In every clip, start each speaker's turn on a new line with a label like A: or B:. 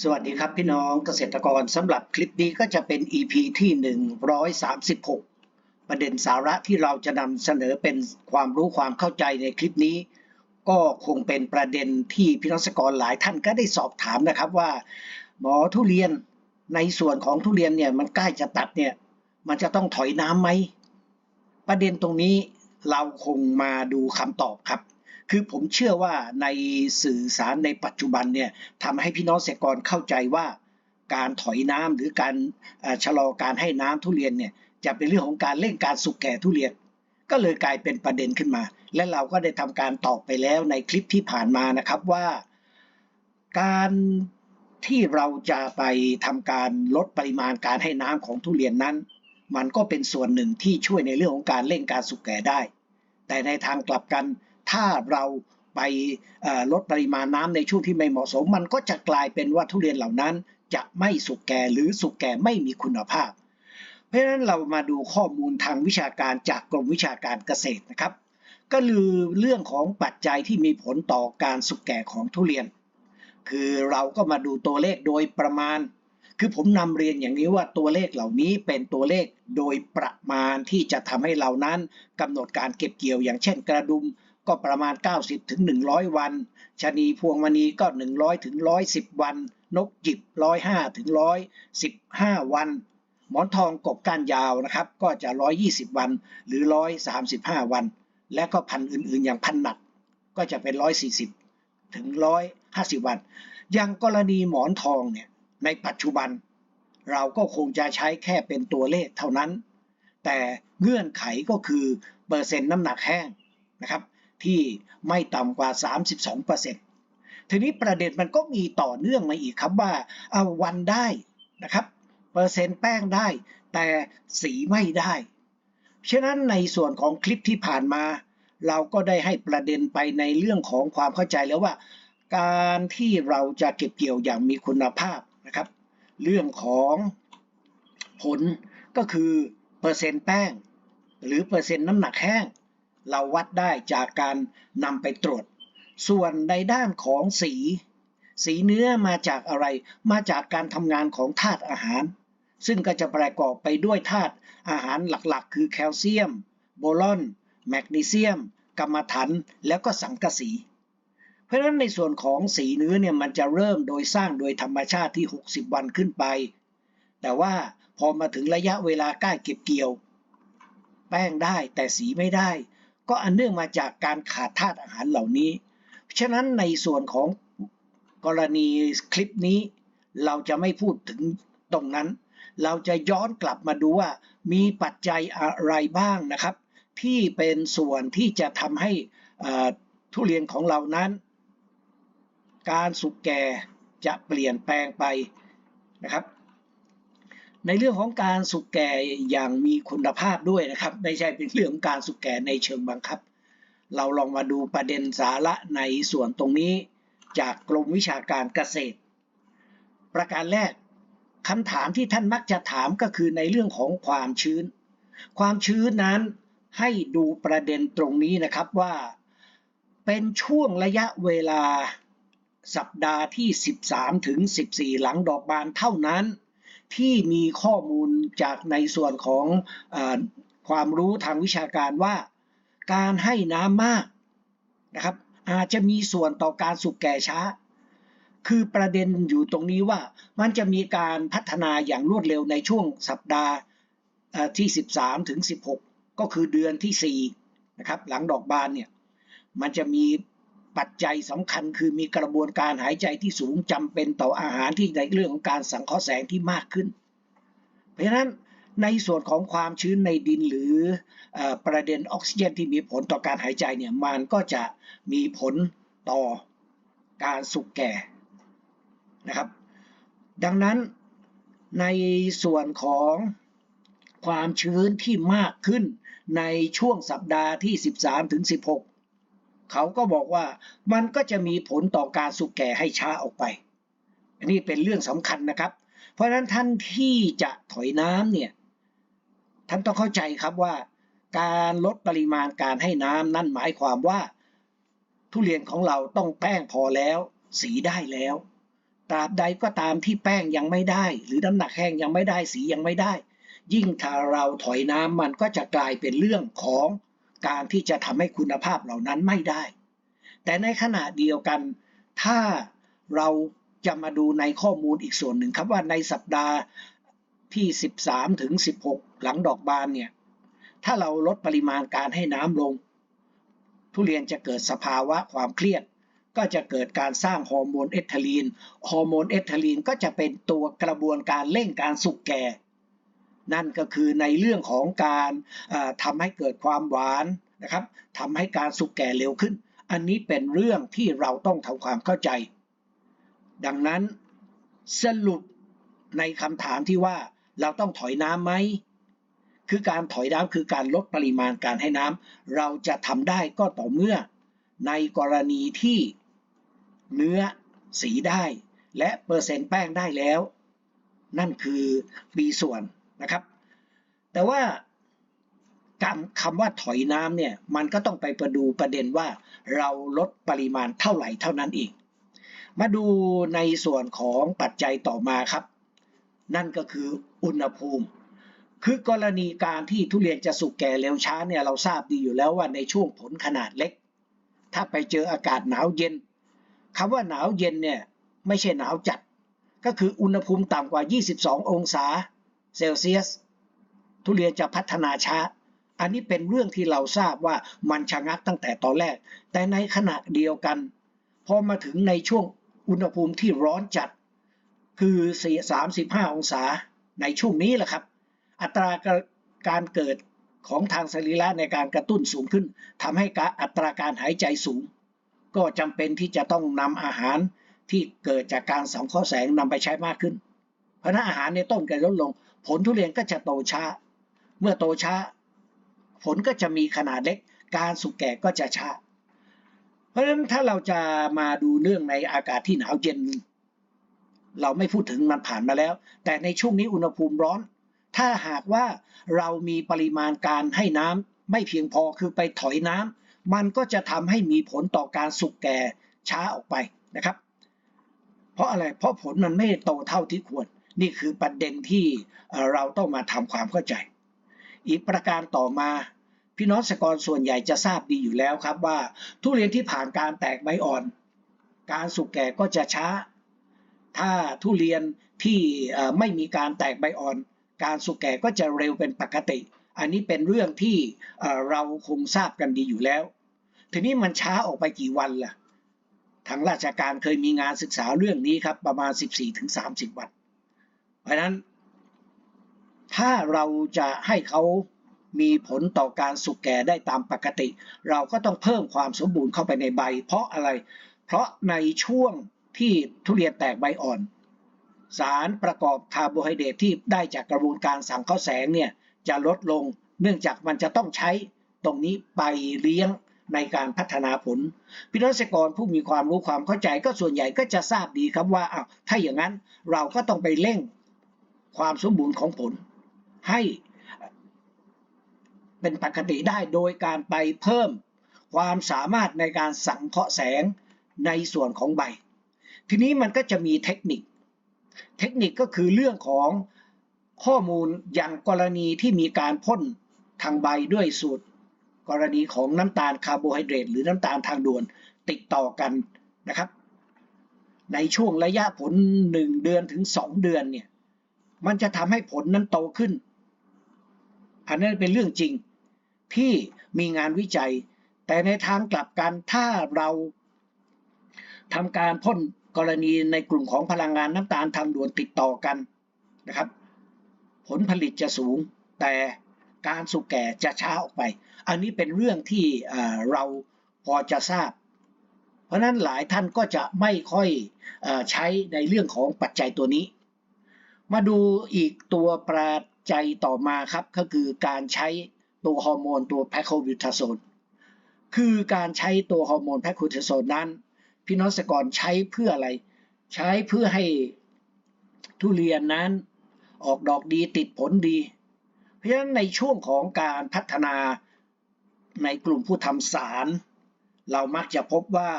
A: สวัสดีครับพี่น้องเกษตรกรสำหรับคลิปนี้ก็จะเป็น EP ที่ 136 ประเด็นสาระที่เราจะนำเสนอเป็นความรู้ความเข้าใจในคลิปนี้ ก็คงเป็นประเด็นที่พี่น้องเกษตรกรหลายท่านก็ได้สอบถามนะครับว่า หมอทุเรียนในส่วนของทุเรียนเนี่ยมันใกล้จะตัดเนี่ยมันจะต้องถอยน้ำไหม ประเด็นตรงนี้เราคงมาดูคำตอบครับ คือผมเชื่อว่าในสื่อสารในปัจจุบันเนี่ยทำให้พี่น้องเกษตรกรเข้าใจว่าการถอยน้ำหรือการชะลอการให้น้ำทุเรียนเนี่ยจะเป็นเรื่องของการเร่งการสุกแก่ทุเรียน ก็เลยกลายเป็นประเด็นขึ้นมา และเราก็ได้ทำการตอบไปแล้วในคลิปที่ผ่านมานะครับว่า การที่เราจะไปทำการลดปริมาณการให้น้ำของทุเรียนนั้น มันก็เป็นส่วนหนึ่งที่ช่วยในเรื่องของการเร่งการสุกแก่ได้ แต่ในทางกลับกัน ถ้าเราไปลดปริมาณน้ำในช่วงที่ไม่เหมาะสม มันก็จะกลายเป็นว่าทุเรียนเหล่านั้น จะไม่สุกแก่หรือสุกแก่ไม่มีคุณภาพ เพราะฉะนั้นเรามาดูข้อมูลทางวิชาการจากกรมวิชาการเกษตรนะครับ ก็คือเรื่องของปัจจัยที่มีผลต่อการสุกแก่ของทุเรียน คือเราก็มาดูตัวเลขโดยประมาณ คือผมนำเรียนอย่างนี้ว่าตัวเลขเหล่านี้เป็นตัวเลขโดยประมาณที่จะทำให้เรานั้นกำหนดการเก็บเกี่ยว อย่างเช่น กระดุม ก็ประมาณ 90ถึง100วันชะนีพวงมณีก็ 100ถึง110วัน นกจิบ 105ถึง115วัน หมอนทองกบก้านยาวนะครับ ก็จะ 120 วันหรือ 135 วัน และก็พันอื่นๆ อย่างพันหนักก็จะเป็น 140 ถึง 150 วัน อย่างกรณีหมอนทองเนี่ยในปัจจุบัน เราก็คงจะใช้แค่เป็นตัวเลขเท่านั้น แต่เงื่อนไขก็คือเปอร์เซ็นต์น้ำหนักแห้งนะครับ ที่ไม่ต่ำกว่า 32%ทีนี้ประเด็นมันก็มีต่อเนื่องมาอีกครับว่าเอาวันได้นะครับ เปอร์เซ็นต์แป้งได้ แต่สีไม่ได้ ฉะนั้นในส่วนของคลิปที่ผ่านมา เราก็ได้ให้ประเด็นไปในเรื่องของความเข้าใจแล้วว่า การที่เราจะเก็บเกี่ยวอย่างมีคุณภาพนะครับ เรื่องของผลก็คือเปอร์เซ็นต์แป้ง หรือเปอร์เซ็นต์น้ำหนักแห้ง เราวัดได้จากการนำไปตรวจ ส่วนในด้านของสี สีเนื้อมาจากอะไร มาจากการทำงานของธาตุอาหาร ซึ่งก็จะประกอบไปด้วยธาตุอาหารหลักๆ คือแคลเซียม โบรอน แมกนีเซียมกัมมันถัน แล้วก็สังกะสี เพราะฉะนั้นในส่วนของสีเนื้อเนี่ยมันจะเริ่มโดยสร้างโดยธรรมชาติที่ 60 วันขึ้นไป แต่ว่าพอมาถึงระยะเวลาใกล้เก็บเกี่ยว แป้งได้แต่สีไม่ได้ ก็อันเนื่องมาจากการขาดธาตุอาหารเหล่านี้ ฉะนั้นในส่วนของกรณีคลิปนี้ เราจะไม่พูดถึงตรงนั้น เราจะย้อนกลับมาดูว่า มีปัจจัยอะไรบ้างนะครับ ที่เป็นส่วนที่จะทำให้ทุเรียนของเรานั้น การสุกแก่จะเปลี่ยนแปลงไปนะครับ ในเรื่องของการสุกแก่อย่างมีคุณภาพด้วยนะครับ ไม่ใช่เป็นเรื่องของการสุกแก่ในเชิงบังคับ เราลองมาดูประเด็นสาระในส่วนตรงนี้ จากกรมวิชาการเกษตร ประการแรกคำถามที่ท่านมักจะถามก็คือในเรื่องของความชื้น ความชื้นนั้นให้ดูประเด็นตรงนี้นะครับว่า เป็นช่วงระยะเวลาสัปดาห์ที่ 13 ถึง 14 หลังดอกบานเท่านั้น ที่มีข้อมูลจากในส่วนของอความรู้ทางวิชาการว่า การให้น้ำมากนะครับ อาจจะมีส่วนต่อการสุกแก่ช้า คือประเด็นอยู่ตรงนี้ว่ามันจะมีการพัฒนาอย่างรวดเร็วในช่วงสัปดาห์เอ่อที่ 13 ถึง 16 ก็คือเดือนที่ 4 นะครับ หลังดอกบานเนี่ย มันจะมี ปัจจัยสำคัญคือมีกระบวนการหายใจที่สูงจำเป็นต่ออาหารที่ในเรื่องของการสังเคราะห์แสงที่มากขึ้น เพราะฉะนั้นในส่วนของความชื้นในดินหรือออประเด็นออกซิเจนที่มีผลต่อการหายใจเนี่ยมันก็จะมีผลต่อการสุกแก่นะครับ ดังนั้นในส่วนของความชื้นที่มากขึ้นในช่วงสัปดาห์ที่ 13ถึง16 เขาก็บอกว่ามันก็จะมีผลต่อการสุกแก่ให้ช้าออกไป อันนี้เป็นเรื่องสำคัญนะครับ เพราะฉะนั้นท่านที่จะถอยน้ำเนี่ยท่านต้องเข้าใจครับว่า การลดปริมาณการให้น้ำนั่นหมายความว่า ทุเรียนของเราต้องแป้งพอแล้ว สีได้แล้วตราบใดก็ตามที่แป้งยังไม่ได้ หรือน้ำหนักแห้งยังไม่ได้สียังไม่ได้ ยิ่งถ้าเราถอยน้ำมันก็จะกลายเป็นเรื่องของ การที่จะทำให้คุณภาพเหล่านั้นไม่ได้ แต่ในขณะเดียวกัน ถ้าเราจะมาดูในข้อมูลอีกส่วนหนึ่งครับว่าในสัปดาห์ที่ 13 ถึง 16 หลังดอกบานเนี่ย ถ้าเราลดปริมาณการให้น้ำลง ทุเรียนจะเกิดสภาวะความเครียด ก็จะเกิดการสร้างฮอร์โมนเอทาลีน ฮอร์โมนเอทาลีนก็จะเป็นตัวกระบวนการเร่งการสุกแก่ นั่นก็คือในเรื่องของการทำให้เกิดความหวานนะครับทำให้การสุกแก่เร็วขึ้น อันนี้เป็นเรื่องที่เราต้องทำความเข้าใจ ดังนั้นสรุปในคำถามที่ว่าเราต้องถอยน้ำไหมคือการถอยน้ำคือการลดปริมาณการให้น้ำเราจะทำได้ก็ต่อเมื่อ ในกรณีที่เนื้อสีได้ และเปอร์เซ็นต์แป้งได้แล้ว นั่นคือมีส่วน นะครับ แต่ว่าคำว่าถอยน้ำเนี่ยมันก็ต้องไปประดูประเด็นว่าเราลดปริมาณเท่าไหร่เท่านั้นเองมาดูในส่วนของปัจจัยต่อมาครับ นั่นก็คืออุณหภูมิ คือกรณีการที่ทุเรียนจะสุกแก่เร็วช้าเนี่ยเราทราบดีอยู่แล้วว่าในช่วงผลขนาดเล็ก ถ้าไปเจออากาศหนาวเย็นคำว่าหนาวเย็นเนี่ยไม่ใช่หนาวจัด ก็คืออุณหภูมิต่ำกว่า 22 องศา เซลเซียส ทุเรียนจะพัฒนาช้า อันนี้เป็นเรื่องที่เราทราบว่ามันชะงักตั้งแต่ตอนแรก แต่ในขณะเดียวกัน พอมาถึงในช่วงอุณหภูมิที่ร้อนจัด คือ 35 องศาในช่วงนี้แหละครับ อัตราการเกิดของทางสรีระในการกระตุ้นสูงขึ้นทำให้อัตราการหายใจสูง ก็จำเป็นที่จะต้องนำอาหารที่เกิดจากการสังเคราะห์แสงนำไปใช้มากขึ้น เพราะนั้นอาหารในต้นก็ลดลง ผลทุเรียนก็จะโตช้า เมื่อโตช้า ผลก็จะมีขนาดเล็ก การสุกแก่ก็จะช้า เพราะฉะนั้นถ้าเราจะมาดูเรื่องในอากาศที่หนาวเย็น เราไม่พูดถึงมันผ่านมาแล้ว แต่ในช่วงนี้อุณหภูมิร้อน ถ้าหากว่าเรามีปริมาณการให้น้ำไม่เพียงพอคือไปถอยน้ำมันก็จะทำให้มีผลต่อการสุกแก่ช้าออกไปนะครับ เพราะอะไรเพราะผลมันไม่โตเท่าที่ควร นี่คือประเด็นที่เราต้องมาทำความเข้าใจ อีกประการต่อมาพี่น้องสกรส่วนใหญ่จะทราบดีอยู่แล้วครับว่า ทุเรียนที่ผ่านการแตกใบอ่อน การสุกแก่ก็จะช้า ถ้าทุเรียนที่ไม่มีการแตกใบอ่อน การสุกแก่ก็จะเร็วเป็นปกติ อันนี้เป็นเรื่องที่เราคงทราบกันดีอยู่แล้ว ทีนี้มันช้าออกไปกี่วันล่ะทางราชการเคยมีงานศึกษาเรื่องนี้ครับประมาณ 14-30 วัน เพราะนั้น ถ้าเราจะให้เขามีผลต่อการสุกแก่ได้ตามปกติ เราก็ต้องเพิ่มความสมบูรณ์เข้าไปในใบ เพราะอะไร เพราะในช่วงที่ทุเรียนแตกใบอ่อน สารประกอบคาร์โบไฮเดรตที่ได้จากกระบวนการสังเคราะห์แสงเนี่ยจะลดลง เนื่องจากมันจะต้องใช้ตรงนี้ไปเลี้ยงในการพัฒนาผลพี่น้องเกษตรกรผู้มีความรู้ความเข้าใจก็ส่วนใหญ่ก็จะทราบดีครับว่าอ้าวถ้าอย่างนั้นเราก็ต้องไปเร่ง ความสมบูรณ์ของผลให้เป็นปกติได้โดยการไปเพิ่มความสามารถในการสังเคราะห์แสงในส่วนของใบ ทีนี้มันก็จะมีเทคนิค เทคนิคก็คือเรื่องของข้อมูลอย่างกรณีที่มีการพ่นทางใบด้วยสูตร กรณีของน้ำตาลคาร์โบไฮเดรตหรือน้ำตาลทางด่วนติดต่อกันนะครับ ในช่วงระยะผล 1 เดือนถึง 2 เดือนเนี่ย มันจะทำให้ผลนั้นโตขึ้น อันนั้นเป็นเรื่องจริงที่มีงานวิจัย แต่ในทางกลับกันถ้าเราทำการพ่นกรณีในกลุ่มของพลังงานน้ำตาลทางด่วนติดต่อกันนะครับ ผลผลิตจะสูง แต่การสุกแก่จะช้าออกไป อันนี้เป็นเรื่องที่เราพอจะทราบ เพราะนั้นหลายท่านก็จะไม่ค่อยใช้ในเรื่องของปัจจัยตัวนี้ มาดูอีกตัวปัจจัยต่อมาครับ ก็คือการใช้ตัวฮอร์โมนตัวแพคโควิทาโซนคือการใช้ตัวฮอร์โมนแพคโควิทาโซนนั้น พี่น้องสกรใช้เพื่ออะไร ใช้เพื่อให้ทุเรียนนั้นออกดอกดีติดผลดี เพราะฉะนั้นในช่วงของการพัฒนาในกลุ่มผู้ทำสาร เรามักจะพบว่า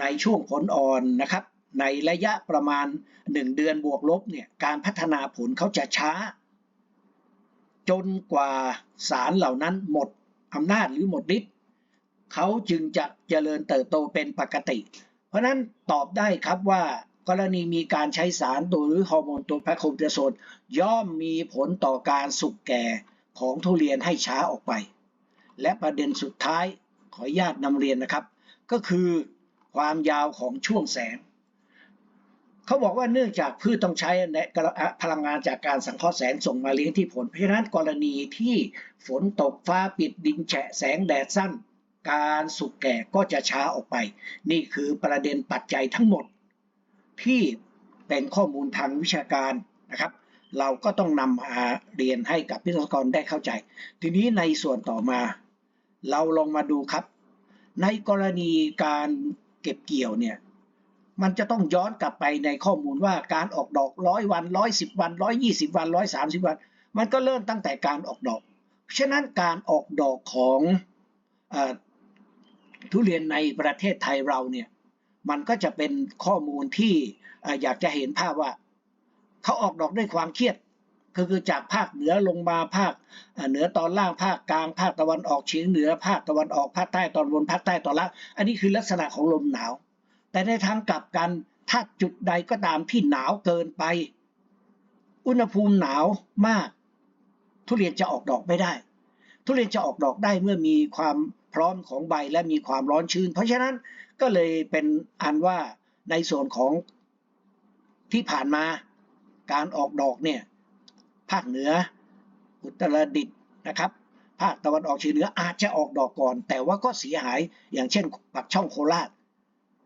A: ในช่วงผลอ่อนนะครับ ในระยะประมาณ 1 เดือนบวกลบเนี่ยการพัฒนาผลเขาจะช้า จนกว่าสารเหล่านั้นหมดอำนาจหรือหมดฤทธิ์เขาจึงจะเจริญเติบโตเป็นปกติ เพราะนั้นตอบได้ครับว่ากรณีมีการใช้สารตัวหรือฮอร์โมนตัวแพคโคเทโซนย่อมมีผลต่อการสุกแก่ของทุเรียนให้ช้าออกไป และประเด็นสุดท้ายขออนุญาตนำเรียนนะครับ ก็คือความยาวของช่วงแสง เขาบอกว่าเนื่องจากพืชต้องใช้พลังงานจากการสังเคราะห์แสงส่งมาเลี้ยงที่ผล เพราะฉะนั้นกรณีที่ฝนตกฟ้าปิดดินแฉะแสงแดดสั้น การสุกแก่ก็จะช้าออกไป นี่คือประเด็นปัจจัยทั้งหมด ที่เป็นข้อมูลทางวิชาการนะครับ เราก็ต้องนำมาเรียนให้กับพิธีกรได้เข้าใจ ทีนี้ในส่วนต่อมา เราลองมาดูครับ ในกรณีการเก็บเกี่ยวเนี่ย มันจะต้องย้อนกลับไปในข้อมูลว่าการออกดอกร้อยวันร้อยสิบวันร้อยยี่สิบวันร้อยสามสิบวัน มันก็เริ่มตั้งแต่การออกดอก ฉะนั้นการออกดอกของอทุเรียนในประเทศไทยเราเนี่ยมันก็จะเป็นข้อมูลที่อยากจะเห็นภาพว่าเขาออกดอกด้วยความเครียดก็คือจากภาคเหนือลงมาภาคเหนือตอนล่างภาคกลางภาคตะวันออกเฉียงเหนือภาคตะวันออกภาคใต้ตอนบนภาคใต้ตอนล่าง อันนี้คือลักษณะของลมหนาว แต่ในทางกลับกัน ถ้าจุดใดก็ตามที่หนาวเกินไป อุณหภูมิหนาวมาก ทุเรียนจะออกดอกไม่ได้ ทุเรียนจะออกดอกได้เมื่อมีความพร้อมของใบและมีความร้อนชื้น เพราะฉะนั้นก็เลยเป็นอันว่าในส่วนของที่ผ่านมาการออกดอกเนี่ยภาคเหนืออุตรดิตถ์นะครับภาคตะวันออกเฉียงเหนืออาจจะออกดอกก่อน แต่ว่าก็เสียหายอย่างเช่นปักช่องโคราช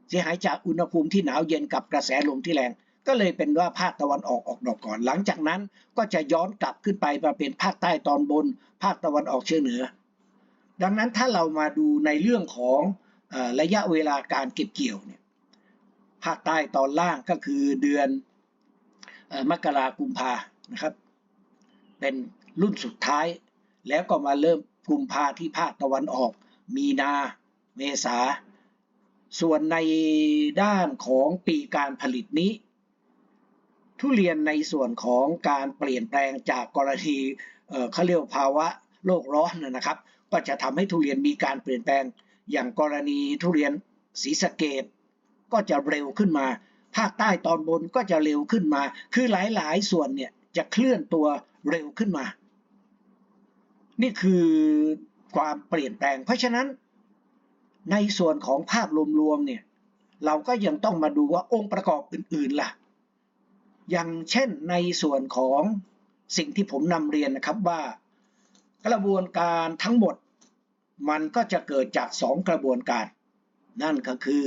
A: เสียหายจากอุณหภูมิที่หนาวเย็นกับกระแสลมที่แรง ก็เลยเป็นว่าภาคตะวันออกออกดอกก่อน หลังจากนั้นก็จะย้อนกลับขึ้นไปมาเป็นภาคใต้ตอนบน ภาคตะวันออกเฉียงเหนือ ดังนั้นถ้าเรามาดูในเรื่องของระยะเวลาการเก็บเกี่ยวเนี่ยภาคใต้ตอนล่างก็คือเดือนมกรากุมภานะครับ เป็นรุ่นสุดท้าย แล้วก็มาเริ่มกุมภาที่ภาคตะวันออก มีนา เมษา ส่วนในด้านของปีการผลิตนี้ ทุเรียนในส่วนของการเปลี่ยนแปลงจากกรณีเขาเรียกภาวะโลกร้อนนะครับ ก็จะทำให้ทุเรียนมีการเปลี่ยนแปลง อย่างกรณีทุเรียนศรีสะเกดก็จะเร็วขึ้นมา ภาคใต้ตอนบนก็จะเร็วขึ้นมา คือหลายๆ ส่วนเนี่ยจะเคลื่อนตัวเร็วขึ้นมา นี่คือความเปลี่ยนแปลง เพราะฉะนั้น ในส่วนของภาพรวมๆเนี่ยเราก็ยังต้องมาดูว่าองค์ประกอบอื่นๆล่ะ อย่างเช่นในส่วนของสิ่งที่ผมนำเรียนนะครับว่า กระบวนการทั้งหมด มันก็จะเกิดจากสองกระบวนการ นั่นก็คือ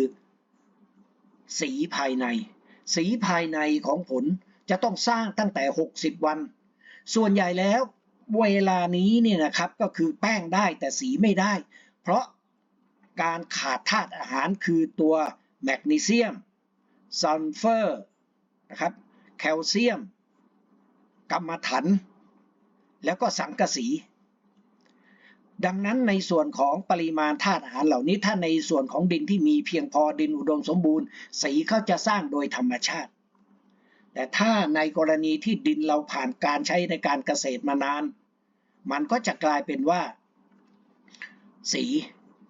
A: สีภายใน สีภายในของผลจะต้องสร้างตั้งแต่ 60 วัน ส่วนใหญ่แล้วเวลานี้เนี่ยนะครับก็คือแป้งได้แต่สีไม่ได้ เพราะ การขาดธาตุอาหารคือตัวแมกนีเซียมซัลเฟอร์นะครับแคลเซียมกัมมันถัน แล้วก็สังกะสี ดังนั้นในส่วนของปริมาณธาตุอาหารเหล่านี้ถ้าในส่วนของดินที่มีเพียงพอดินอุดมสมบูรณ์ สีเขาจะสร้างโดยธรรมชาติ แต่ถ้าในกรณีที่ดินเราผ่านการใช้ในการเกษตรมานาน มันก็จะกลายเป็นว่า สี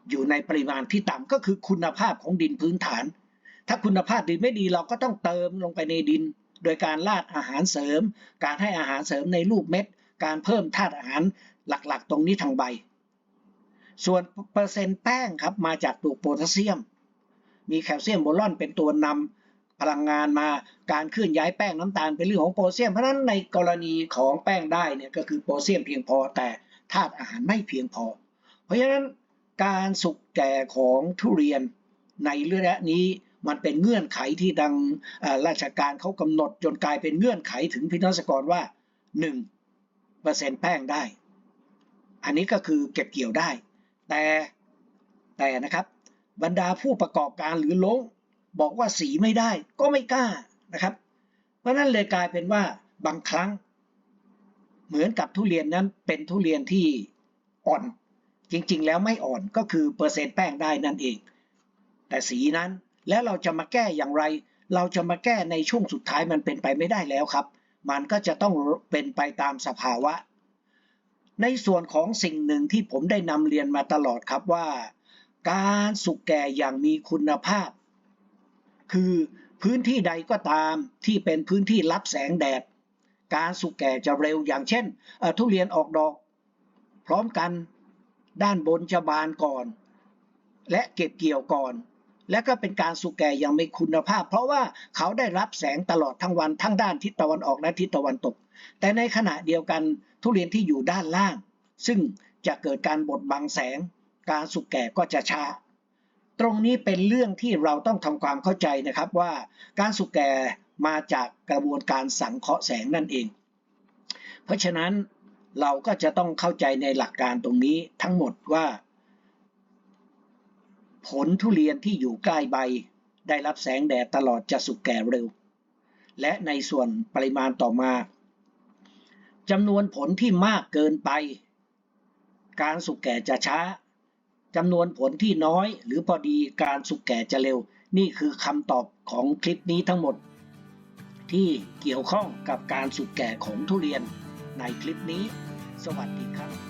A: อยู่ในปริมาณที่ต่ำก็คือคุณภาพของดินพื้นฐาน ถ้าคุณภาพดินไม่ดีเราก็ต้องเติมลงไปในดิน โดยการราดอาหารเสริม การให้อาหารเสริมในลูกเม็ด การเพิ่มธาตุอาหารหลักๆ ตรงนี้ทางใบ ส่วนเปอร์เซ็นต์แป้งครับมาจากตัวโพแทสเซียม มีแคลเซียมโบรอนเป็นตัวนำพลังงานมาการเคลื่อนย้ายแป้งน้ำตาลเป็นเรื่องของโพแทสเซียม เพราะฉะนั้นในกรณีของแป้งได้เนี่ยก็คือโพแทสเซียมเพียงพอแต่ธาตุอาหารไม่เพียงพอ เพราะฉะนั้น การสุกแก่ของทุเรียนในระยะนี้มันเป็นเงื่อนไขที่ดังราชการเขากำหนดจนกลายเป็นเงื่อนไขถึงพินัสกรว่า 1เปอร์เซ็นต์แป้งได้ อันนี้ก็คือเก็บเกี่ยวได้ แต่แต่นะครับบรรดาผู้ประกอบการหรือลงบอกว่าสีไม่ได้ก็ไม่กล้านะครับ เพราะนั้นเลยกลายเป็นว่าบางครั้ง เหมือนกับทุเรียนนั้นเป็นทุเรียนที่อ่อน จริงๆ แล้วไม่อ่อนก็คือเปอร์เซ็นต์แป้งได้นั่นเอง แต่สีนั้นแล้วเราจะมาแก้อย่างไร เราจะมาแก้ในช่วงสุดท้ายมันเป็นไปไม่ได้แล้วครับ มันก็จะต้องเป็นไปตามสภาวะ ในส่วนของสิ่งหนึ่งที่ผมได้นำเรียนมาตลอดครับว่า การสุกแก่อย่างมีคุณภาพ คือพื้นที่ใดก็ตามที่เป็นพื้นที่รับแสงแดด การสุกแก่จะเร็วอย่างเช่น ทุเรียนออกดอก พร้อมกัน ด้านบนจะบานก่อน และเก็บเกี่ยวก่อน และก็เป็นการสุกแก่อย่างมีคุณภาพ เพราะว่าเขาได้รับแสงตลอดทั้งวันทั้งด้านทิศตะวันออกและทิศตะวันตก แต่ในขณะเดียวกันทุเรียนที่อยู่ด้านล่าง ซึ่งจะเกิดการบดบังแสง การสุกแก่ก็จะช้าตรงนี้เป็นเรื่องที่เราต้องทำความเข้าใจนะครับว่าการสุกแก่มาจากกระบวนการสังเคราะห์แสงนั่นเอง เพราะฉะนั้น เราก็จะต้องเข้าใจในหลักการตรงนี้ทั้งหมดว่า ผลทุเรียนที่อยู่ใกล้ใบ ได้รับแสงแดดตลอดจะสุกแก่เร็ว และในส่วนปริมาณต่อมาจำนวนผลที่มากเกินไป การสุกแก่จะช้าจำนวนผลที่น้อยหรือพอดีการสุกแก่จะเร็ว นี่คือคำตอบของคลิปนี้ทั้งหมด ที่เกี่ยวข้องกับการสุกแก่ของทุเรียนในคลิปนี้ สวัสดีครับ